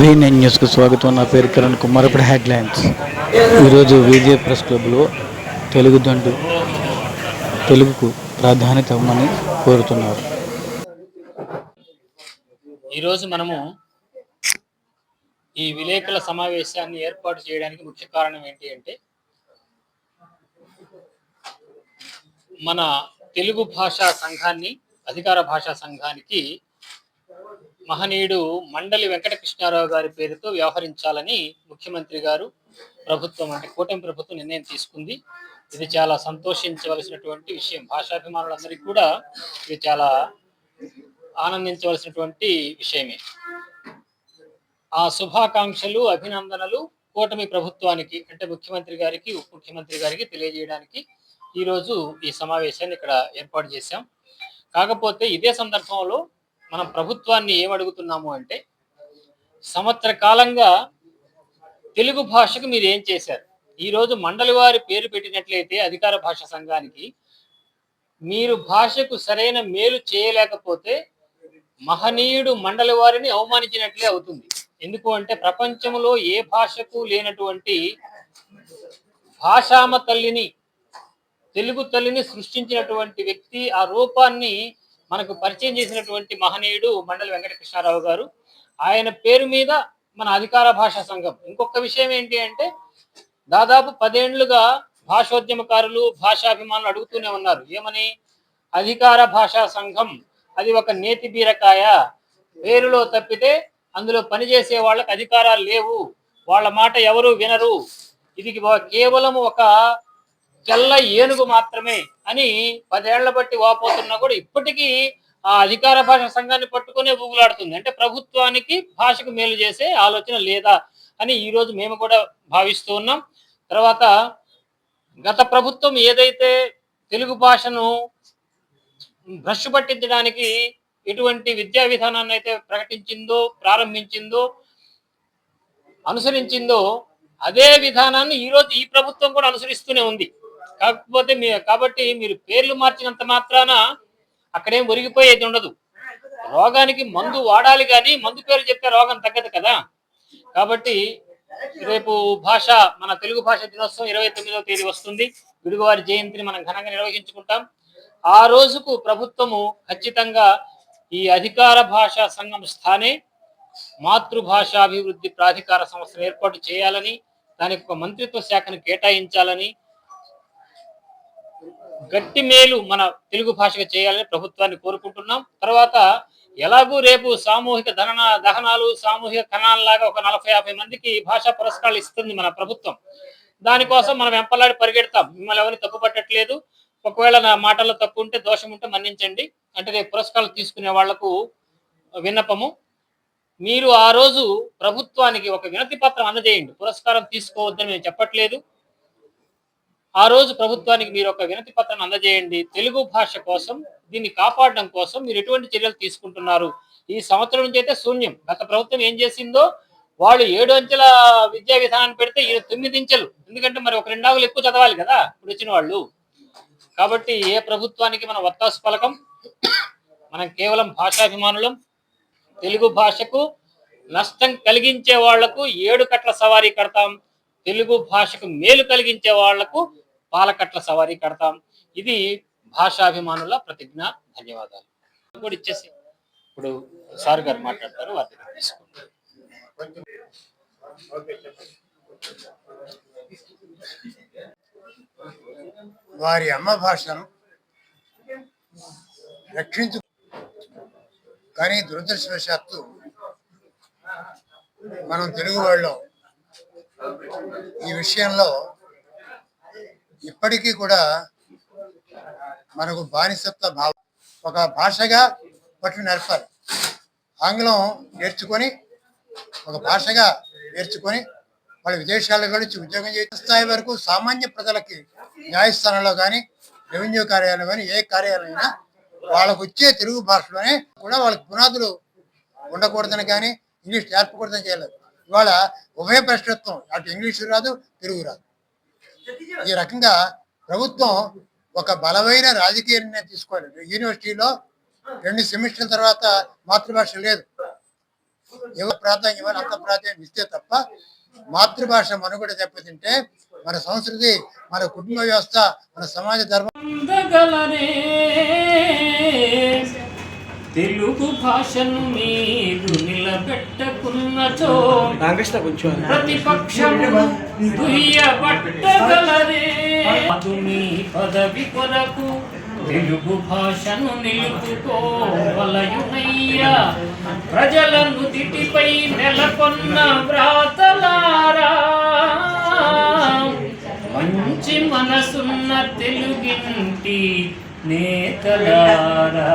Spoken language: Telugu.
వి న్యూస్కు స్వాగతం. నా పేరు కిరణ్ కుమార్. ఇప్పుడు హెడ్లైన్స్ ఈరోజు విజయ ప్రెస్ క్లబ్లో తెలుగు దండు తెలుగుకు ప్రాధాన్యత ఇవ్వమని కోరుతున్నారు. ఈరోజు మనము ఈ విలేకరుల సమావేశాన్ని ఏర్పాటు చేయడానికి ముఖ్య కారణం ఏంటి అంటే మన తెలుగు భాషా సంఘాన్ని అధికార భాషా సంఘానికి మహనీయుడు మండలి వెంకటకృష్ణారావు గారి పేరుతో వ్యవహరించాలని ముఖ్యమంత్రి గారు ప్రభుత్వం అంటే కూటమి ప్రభుత్వం నిర్ణయం తీసుకుంది. ఇది చాలా సంతోషించవలసినటువంటి విషయం. భాషాభిమానులందరికీ కూడా ఇది చాలా ఆనందించవలసినటువంటి విషయమే. ఆ శుభాకాంక్షలు అభినందనలు కూటమి ప్రభుత్వానికి అంటే ముఖ్యమంత్రి గారికి ఉప ముఖ్యమంత్రి గారికి తెలియజేయడానికి ఈరోజు ఈ సమావేశాన్ని ఇక్కడ ఏర్పాటు చేశాం. కాకపోతే ఇదే సందర్భంలో మనం ప్రభుత్వాన్ని ఏమడుగుతున్నాము అంటే సంవత్సర కాలంగా తెలుగు భాషకు మీరు ఏం చేశారు? ఈరోజు మండలి వారి పేరు పెట్టినట్లయితే అధికార భాష సంఘానికి మీరు భాషకు సరైన మేలు చేయలేకపోతే మహనీయుడు మండలి వారిని అవమానించినట్లే అవుతుంది. ఎందుకు అంటే ప్రపంచంలో ఏ భాషకు లేనటువంటి భాషామ తల్లిని తెలుగు తల్లిని సృష్టించినటువంటి వ్యక్తి ఆ రూపాన్ని మనకు పరిచయం చేసినటువంటి మహనీయుడు మండలి వెంకటకృష్ణారావు గారు. ఆయన పేరు మీద మన అధికార భాషా సంఘం. ఇంకొక విషయం ఏంటి అంటే దాదాపు పదేండ్లుగా భాషోద్యమకారులు భాషాభిమానులు అడుగుతూనే ఉన్నారు. ఏమని? అధికార భాషా సంఘం. అది ఒక నేతి బీరకాయ. పేరులో తప్పితే అందులో పనిచేసే వాళ్ళకి అధికారాలు లేవు. వాళ్ళ మాట ఎవరు వినరు. ఇది కేవలం ఒక తెల్ల ఏనుగు మాత్రమే అని పదేళ్ళ బట్టి వాపోతున్నా కూడా ఇప్పటికీ ఆ అధికార భాష సంఘాన్ని పట్టుకునే ఊగులాడుతుంది. అంటే ప్రభుత్వానికి భాషకు మేలు చేసే ఆలోచన లేదా అని ఈరోజు మేము కూడా భావిస్తూ ఉన్నాం. తర్వాత గత ప్రభుత్వం ఏదైతే తెలుగు భాషను భ్రష్ పట్టించడానికి ఎటువంటి విద్యా విధానాన్ని అయితే ప్రకటించిందో ప్రారంభించిందో అనుసరించిందో అదే విధానాన్ని ఈ రోజు ఈ ప్రభుత్వం కూడా అనుసరిస్తూనే ఉంది. కాకపోతే మీ కాబట్టి మీరు పేర్లు మార్చినంత మాత్రాన అక్కడేం ఒరిగిపోయేది ఉండదు. రోగానికి మందు వాడాలి కానీ మందు పేరు చెప్తే రోగం తగ్గదు కదా. కాబట్టి రేపు భాష మన తెలుగు భాష దినోత్సవం ఇరవై తొమ్మిదవ తేదీ వస్తుంది. విడుగువారి జయంతిని మనం ఘనంగా నిర్వహించుకుంటాం. ఆ రోజుకు ప్రభుత్వము ఖచ్చితంగా ఈ అధికార భాషా సంఘం స్థానే మాతృభాషాభివృద్ధి ప్రాధికార సంస్థను ఏర్పాటు చేయాలని దానికి ఒక మంత్రిత్వ శాఖను కేటాయించాలని గట్టి మేలు మన తెలుగు భాషగా చేయాలని ప్రభుత్వాన్ని కోరుకుంటున్నాం. తర్వాత ఎలాగూ రేపు సామూహిక దహన దహనాలు సామూహిక కణాలలాగా ఒక నలభై యాభై మందికి భాషా పురస్కారాలు ఇస్తుంది మన ప్రభుత్వం. దానికోసం మనం వెంపలాడి పరిగెడతాం. మిమ్మల్ని ఎవరిని తప్పు పట్టట్లేదు ఒకవేళ నా మాటల్లో తప్పు ఉంటే దోషం ఉంటే మన్నించండి. అంటే రేపు పురస్కారాలు తీసుకునే వాళ్ళకు విన్నపము. మీరు ఆ రోజు ప్రభుత్వానికి ఒక వినతి పత్రం అందజేయండి. పురస్కారం తీసుకోవద్దని నేను చెప్పట్లేదు. ఆ రోజు ప్రభుత్వానికి మీరు ఒక వినతి పత్రం అందజేయండి. తెలుగు భాష కోసం దీన్ని కాపాడడం కోసం మీరు ఎటువంటి చర్యలు తీసుకుంటున్నారు? ఈ సంవత్సరం నుంచి అయితే శూన్యం. గత ప్రభుత్వం ఏం చేసిందో వాళ్ళు ఏడు అంచెల విద్యా విధానాన్ని పెడితే ఈయన తొమ్మిది అంచెలు ఎందుకంటే మరి ఒక రెండాగులు ఎక్కువ చదవాలి కదా ఇప్పుడు వచ్చిన వాళ్ళు. కాబట్టి ఏ ప్రభుత్వానికి మన వత్తాసు పలకం? మనం కేవలం భాషాభిమానులం. తెలుగు భాషకు నష్టం కలిగించే వాళ్ళకు ఏడు కట్ల సవారీ కడతాం. తెలుగు భాషకు మేలు కలిగించే వాళ్ళకు పాలకట్ల సవారీ కడతాం. ఇది భాషాభిమానుల ప్రతిజ్ఞ. ధన్యవాదాలు. కూడా ఇచ్చేసి ఇప్పుడు సార్ గారు మాట్లాడతారు. వారి దగ్గర వారి అమ్మ భాషను రక్షించు కానీ దురదృష్టవశాత్తు మనం తెలుగు వాళ్ళం. ఈ విషయంలో ఇప్పటికీ కూడా మనకు బానిసత్వ భావం ఒక భాషగా పట్టు నేర్పాలి. ఆంగ్లం నేర్చుకొని ఒక భాషగా నేర్చుకొని వాళ్ళు విదేశాలకు వెళ్ళి ఉద్యోగం చేసే స్థాయి వరకు సామాన్య ప్రజలకి న్యాయస్థానంలో కానీ రెవెన్యూ కార్యాలయం కానీ ఏ కార్యాలయం అయినా వాళ్ళకు వచ్చే తెలుగు భాషలోనే కూడా వాళ్ళకి పునాదులు ఉండకూడదని కానీ ఇంగ్లీష్ నేర్పకూడదని చేయలేదు. ఇవాళ ఉభయ ప్రశ్నత్వం అటు ఇంగ్లీషు రాదు తెలుగు రాదు. ఈ రకంగా ప్రభుత్వం ఒక బలమైన రాజకీయ నిర్ణయం తీసుకోవాలి యూనివర్సిటీలో రెండు సెమిస్టర్ల తర్వాత మాతృభాష లేదు. ఎవరు ప్రాధాన్యం ఇవ్వాలి అంత ప్రాధాన్యం ఇస్తే తప్ప మాతృభాష మనుగడ దెబ్బతింటే మన సంస్కృతి మన కుటుంబ వ్యవస్థ మన సమాజ ధర్మం. అందగలరే. తెలుగు భాషను మీరు నిలబెట్టకున్నచో ప్రతిపక్షములు దుయ్యబట్టగలరే. అదు మీ పదవి కొరకు తెలుగు భాషను నిలుపుకోవలయునయ్యా ప్రజలను దిటిపై నెలకొన్న వ్రాతలారా. మంచి మనసున్న తెలుగింటి నేతలారా.